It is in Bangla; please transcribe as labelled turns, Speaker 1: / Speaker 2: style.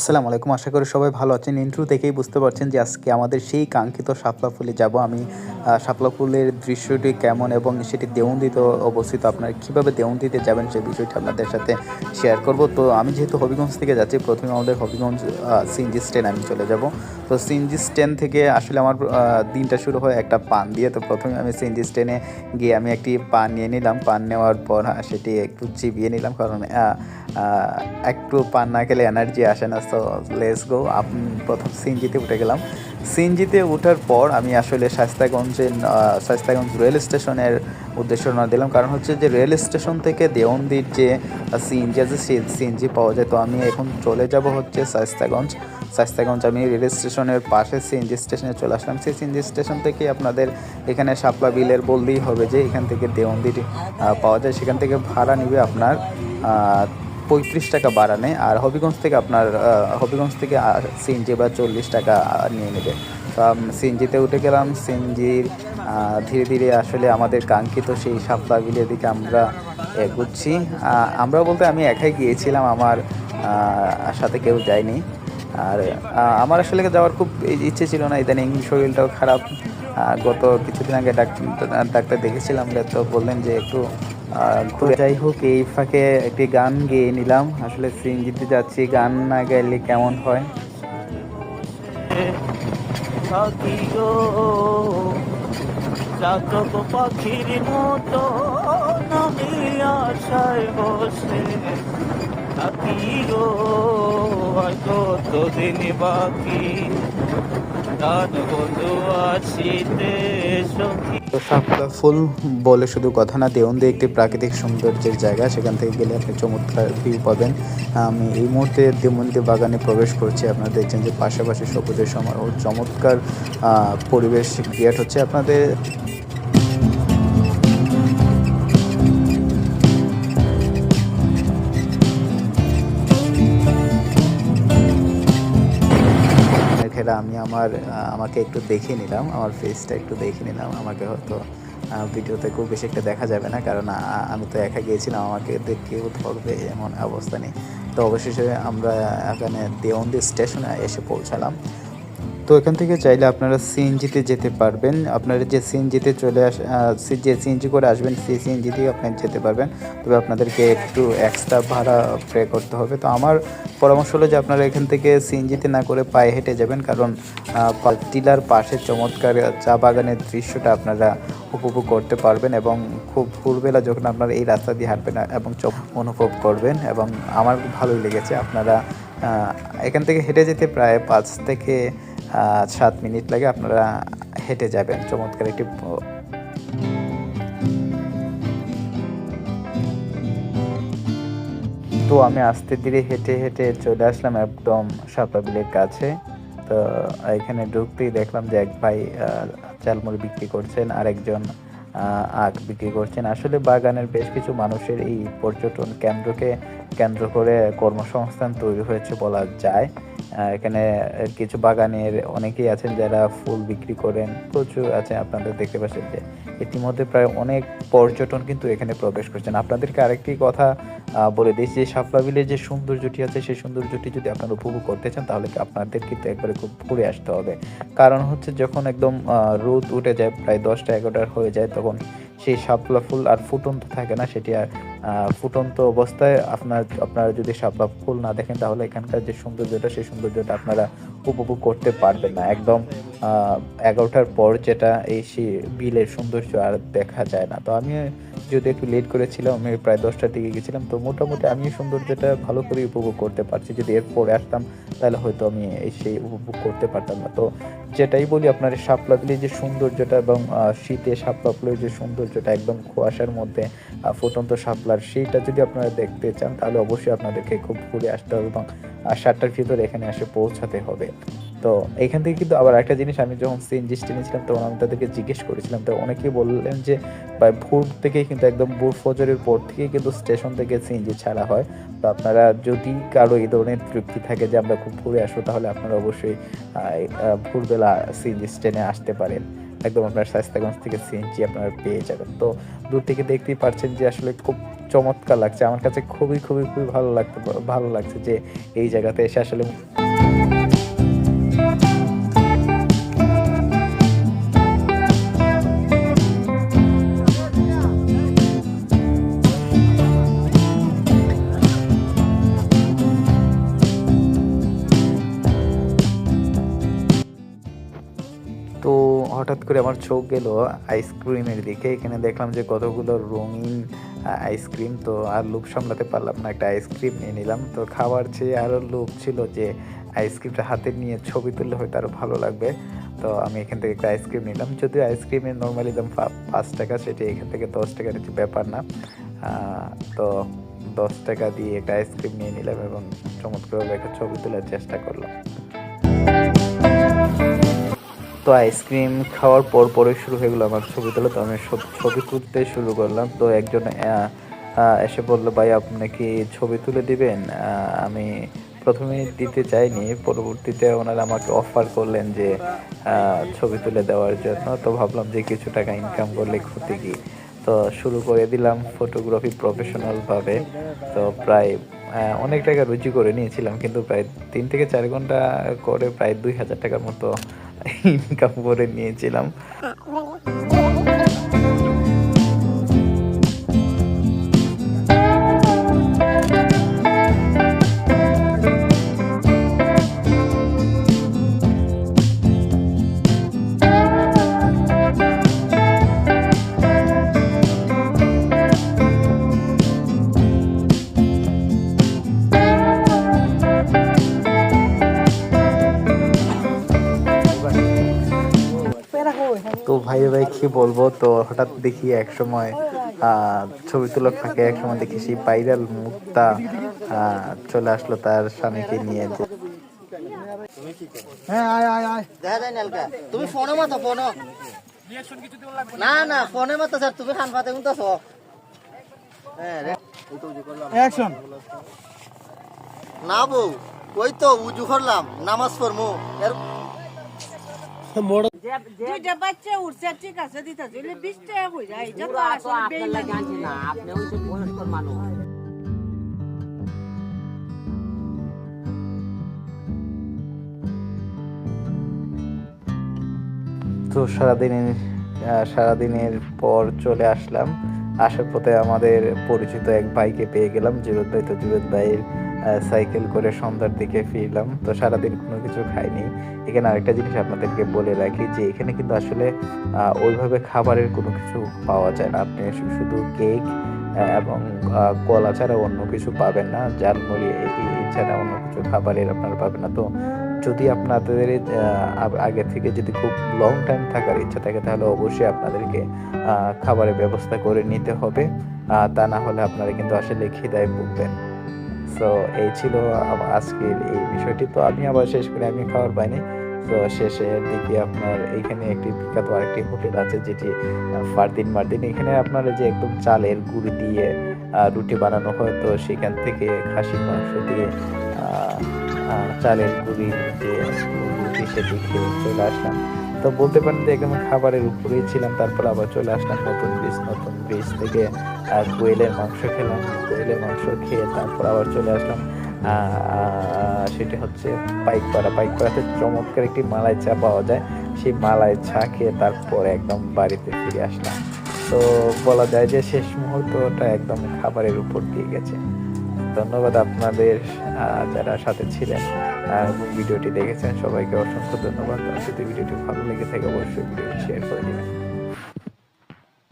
Speaker 1: আসসালামু আলাইকুম। আশা করি সবাই ভালো আছেন। ইন্ট্রো থেকেই বুঝতে পারছেন যে আজকে আমাদের সেই কাঙ্ক্ষিত শাপলা ফুলে যাব আমি। শাপলা ফুলের দৃশ্যটি কেমন এবং সেটি দেউন্দিতে অবস্থিত, আপনারা কীভাবে দেউন্দিতে যাবেন সেই বিষয়টি আপনাদের সাথে শেয়ার করব। তো আমি যেহেতু হবিগঞ্জ থেকে যাচ্ছি, প্রথমে আমাদের হবিগঞ্জ সিনজি স্ট্যান্ড আমি চলে যাব। তো সিনজি স্ট্যান্ড থেকে আসলে আমার দিনটা শুরু হয় একটা পান দিয়ে। তো প্রথমে আমি সিনজি স্ট্যান্ডে গিয়ে আমি একটি পান নিয়ে নিলাম। পান নেওয়ার পর সেটি একটু চিবিয়ে নিলাম কারণ একটু পান না খেলে এনার্জি আসে না। তো লেস গো প্রথম সিনজিতে উঠে গেলাম। সিনজিতে ওঠার পর আমি আসলে শাস্তাগঞ্জে শাস্তাগঞ্জ রেল স্টেশনের উদ্দেশ্য রওনা দিলাম। কারণ হচ্ছে যে রেল স্টেশন থেকে দেওয়ন্দির যে সিএনজি আছে সেই সিএনজি পাওয়া যায়। তো আমি এখন চলে যাব হচ্ছে শাস্তাগঞ্জ শাস্তাগঞ্জ আমি রেল স্টেশনের পাশে সিএনজি স্টেশনে চলে আসলাম। সেই সিএনজি স্টেশন থেকে আপনাদের এখানে শাপলা বিলের বললেই হবে যে, এখান থেকে দেওয়ন্দির পাওয়া যায়। সেখান থেকে ভাড়া নিবে আপনার পঁয়ত্রিশ টাকা বাড়ানে আর হবিগঞ্জ থেকে আপনার হবিগঞ্জ থেকে সিএনজি বা চল্লিশ টাকা নিয়ে নেবে। তো সিএনজিতে উঠে গেলাম, সিএনজির ধীরে ধীরে আসলে আমাদের কাঙ্ক্ষিত সেই সাপলা বিলের দিকে আমরা এগুচ্ছি। আমরা বলতে আমি একাই গিয়েছিলাম, আমার সাথে কেউ যায়নি। আর আমার আসলে যাওয়ার খুব ইচ্ছে ছিল না, ইদানিং শরীরটাও খারাপ। গত কিছুদিন আগে ডাক্তার ডাক্তার দেখেছিলাম, তো বললেন যে একটু ঘুরে যাই হোক, এই ফাঁকে একটি গান গেয়ে নিলাম। আসলে সিনজিতে যাচ্ছি, গান না গাইলে কেমন হয়?
Speaker 2: বসে বাকি গান বন্ধু আসিতে সখী
Speaker 1: তো শাপলা ফুল বলে শুধু কথা না দেওন্দে একটি প্রাকৃতিক সৌন্দর্যের জায়গা। সেখান থেকে গেলে আপনি চমৎকার ভিউ পাবেন। আমি এই মুহূর্তে দেমন্দি বাগানে প্রবেশ করছি। আপনারা দেখছেন যে পাশাপাশি সবুজের সমারোহ, চমৎকার পরিবেশ ক্রিয়েট হচ্ছে। আপনাদের ঘেরা আমি আমার আমাকে একটু দেখে নিলাম, আমার ফেসটা একটু দেখে নিলাম। আমাকে হয়তো ভিডিওতে খুব বেশি একটা দেখা যাবে না, কারণ আমি তো একা গিয়েছিলাম, আমাকে কেউ ধরবে এমন অবস্থা নেই। তো অবশেষে আমরা এখানে দেওয়ন্দি স্টেশনে এসে পৌঁছালাম। তো এখান থেকে চাইলে আপনারা সিএনজিতে যেতে পারবেন। আপনারা যে সিএনজিতে চলে আস যে সিএনজি করে আসবেন, সেই সিএনজিতেই আপনি যেতে পারবেন। তবে আপনাদেরকে একটু এক্সট্রা ভাড়া পে করতে হবে। তো আমার পরামর্শ হলো যে আপনারা এখান থেকে সিএনজিতে না করে পায়ে হেঁটে যাবেন। কারণ টিলার পাশে চমৎকার চা বাগানের দৃশ্যটা আপনারা উপভোগ করতে পারবেন এবং খুব ভোরবেলা যখন আপনারা এই রাস্তা দিয়ে হাঁটবেন এবং চোখ অনুভব করবেন এবং আমার ভালোই লেগেছে। আপনারা এখান থেকে হেঁটে যেতে প্রায় পাঁচ থেকে সাত মিনিট লাগে আপনারা হেঁটে যাবেন। চমৎকার একটি তো আমি আস্তে ধীরে হেঁটে হেঁটে চলে আসলাম একদম শাপলা বিলের কাছে। তো এখানে ঢুকতেই দেখলাম যে এক ভাই চালমুড়ি বিক্রি করছেন আর একজন আহ, আখ বিক্রি করছেন। আসলে বাগানের বেশ কিছু মানুষের এই পর্যটন কেন্দ্রকে কেন্দ্র করে কর্মসংস্থান তৈরি হয়েছে বলা যায়। এখানে কিছু বাগানের অনেকেই আছেন যারা ফুল বিক্রি করেন। প্রচুর আছে আপনাদের দেখতে পাচ্ছেন যে ইতিমধ্যে প্রায় অনেক পর্যটন কিন্তু এখানে প্রবেশ করছেন। আপনাদেরকে আরেকটি কথা বলে দিই, যে শাপলা বিলের যে সৌন্দর্যটি আছে, সেই সৌন্দর্যটি যদি আপনারা উপভোগ করতে চান, তাহলে আপনাদের কিন্তু একবারে খুব ঘুরে আসতে হবে। কারণ হচ্ছে যখন একদম রোদ উঠে যায়, প্রায় দশটা এগারোটার হয়ে যায়, তখন সেই শাপলা ফুল আর ফুটন্ত থাকে না, সেটি আর ফুটন্ত অবস্থায় আপনার, আপনারা যদি শাপলা ফুল না দেখেন, তাহলে এখানকার যে সৌন্দর্যটা, সেই সৌন্দর্যটা আপনারা উপভোগ করতে পারবেন না। একদম এগারোটার পর যেটা এই বিলের সৌন্দর্য আর দেখা যায় না। তো আমি যদি একটু লেট করেছিলাম, আমি প্রায় দশটার দিকে গেছিলাম, তো মোটামুটি আমি সৌন্দর্যটা ভালো করে উপভোগ করতে পারছি। যদি এর পরে আসতাম, তাহলে হয়তো আমি এই সেই উপভোগ করতে পারতাম না। তো যেটাই বলি, আপনার শাপলা বিলের যে সৌন্দর্যটা এবং শীতে শাপলা ফুলের যে সৌন্দর্যটা একদম কুয়াশার মধ্যে ফুটন্ত শাপলার, সেইটা যদি আপনারা দেখতে চান, তাহলে অবশ্যই আপনাদেরকে খুব ঘুরে আসতে হবে এবং সাতটার ভিতরে এখানে এসে পৌঁছাতে হবে। তো এখান থেকে কিন্তু আবার একটা জিনিস, আমি যখন সিএনজি স্টেশনে ছিলাম তখন আমি তাদেরকে জিজ্ঞেস করেছিলাম। তো অনেকেই বললেন যে বা ভোর থেকেই কিন্তু একদম ভোর ফজরের পর থেকেই কিন্তু স্টেশন থেকে সিএনজি ছাড়া হয়। তো আপনারা যদি কারও এই ধরনের তৃপ্তি থাকে যে আমরা খুব ঘুরে আসব, তাহলে আপনারা অবশ্যই ভোরবেলা সিএনজি স্টেশনে আসতে পারেন। একদম আপনার স্বাস্থ্যগঞ্জ থেকে সিএনজি আপনারা পেয়ে যাবেন। তো দূর থেকে দেখতেই পারছেন যে আসলে খুব চমৎকার লাগছে। আমার কাছে খুবই খুবই খুবই ভালো লাগতে, ভালো লাগছে যে এই জায়গাতে এসে আসলে হঠাৎ করে আমার চোখ গেল আইসক্রিমের দিকে। এখানে দেখলাম যে কতগুলো রঙিন আইসক্রিম তো আর লোভ সামলাতে পারলাম না, একটা আইসক্রিম নিয়ে নিলাম। তো খাবার চেয়ে আরও লোভ ছিল যে আইসক্রিমটা হাতে নিয়ে ছবি তুললে হয়তো আরও ভালো লাগবে। তো আমি এখান থেকে একটা আইসক্রিম নিলাম। যদিও আইসক্রিমের নর্মালি দাম পাঁচ টাকা, সেটি এখান থেকে দশ টাকার কিছু ব্যাপার না। তো দশ টাকা দিয়ে একটা আইসক্রিম নিয়ে নিলাম এবং চমৎকারভাবে একটা ছবি তোলার চেষ্টা করলাম। তো আইসক্রিম খাওয়ার পর পরে শুরু হয়ে গেলো আমার ছবি তোলা তো আমি ছবি তুলতে শুরু করলাম। তো একজন এসে বলল, ভাই, আপনি কি ছবি তুলে দিবেন? আমি প্রথমে দিতে চাইনি, পরবর্তীতে ওনারা আমাকে অফার করলেন যে ছবি তুলে দেওয়ার জন্য। তো ভাবলাম যে কিছু টাকা ইনকাম করলে ক্ষতি কি? তো শুরু করে দিলাম ফটোগ্রাফি প্রফেশনালভাবে তো প্রায় অনেক টাকা রুচি করে নিয়েছিলাম, কিন্তু প্রায় তিন থেকে চার ঘণ্টা করে প্রায় দুই হাজার টাকার মতো ইনকাম করে নিয়েছিলাম। ভাই ভাই কি বলব? তো হঠাৎ দেখি এক সময় আহ, ছবি তোলার ফাঁকে এক সময় দেখি সেই ভাইরাল মুক্তা চলে আসলো তার স্বামীকে নিয়ে। যে
Speaker 3: দেখা যায় নালকা তুমি ফোনে মতো ফোন। না না ফোনে মতো স্যার তুমি খান পাতে
Speaker 4: অ্যাকশন
Speaker 3: না বউ ওই তো উজু করলাম নামাজ পড়মু। এর
Speaker 5: দুইটা বাচ্চা উঠছে ঠিক আছে দিতে চলে বিশ টাকা হয়ে যায়? এটা তো আসলে বেইমানি।
Speaker 1: তো সারাদিনের আহ, সারাদিনের পর চলে আসলাম। আসার পথে আমাদের পরিচিত এক ভাইকে পেয়ে গেলাম জুবেদ ভাই তো জুবেদ ভাইয়ের সাইকেল করে সন্ধ্যার দিকে ফিরলাম। তো সারাদিন কোনো কিছু খাইনি। এখানে আরেকটা জিনিস আপনাদেরকে বলে রাখি যে, এখানে কিন্তু আসলে ওইভাবে খাবারের কোনো কিছু পাওয়া যায় না। আপনি শুধু কেক এবং কলা ছাড়া অন্য কিছু পাবেন না। এই ছাড়া অন্য কিছু খাবারের আপনারা পাবেন না। তো যদি আপনাদের আগে থেকে যদি খুব লং টাইম থাকার ইচ্ছা থাকে, তাহলে অবশ্যই আপনাদেরকে খাবারের ব্যবস্থা করে নিতে হবে। তা না হলে আপনারা কিন্তু আসলে খিদায় ভুগবেন। সো এই ছিল আজকের এই বিষয়টি। তো আমি আবার শেষ করে আমি খাবার পাইনি। তো শেষের দিকে আপনার এইখানে একটি বিখ্যাত আরেকটি হোটেল আছে, যেটি ফারদিন মারদিন। এখানে আপনার যে একদম চালের গুঁড়ি দিয়ে রুটি বানানো হয়, তো সেখান থেকে খাসির মাংস দিয়ে চালের গুঁড়ি যে রুটি সেটি খেয়ে চলে আসলাম। তো বলতে পারেন যে একদম খাবারের উপরেই ছিলাম, তারপর আবার চলে আসলাম নতুন ব্রিজ নতুন ব্রিজ থেকে। আহ, কোয়েলের মাংস খেলাম কোয়েলের মাংস খেয়ে তারপর আবার চলে আসলাম। সেটি হচ্ছে পাইকপাড়া পাইকপাড়াতে চমৎকার একটি মালাই চা পাওয়া যায়। সেই মালাই চা খেয়ে তারপর একদম বাড়িতে ফিরে আসলাম। তো বলা যায় যে শেষ মুহূর্তটা একদম খাবারের উপর দিয়ে গেছে। ধন্যবাদ আপনাদের যারা সাথে ছিলেন ভিডিওটি দেখেছেন সবাইকে অসংখ্য ধন্যবাদ। আর যদি ভিডিওটি ভালো লেগে থাকে অবশ্যই ভিডিওটি শেয়ার করে দিবেন।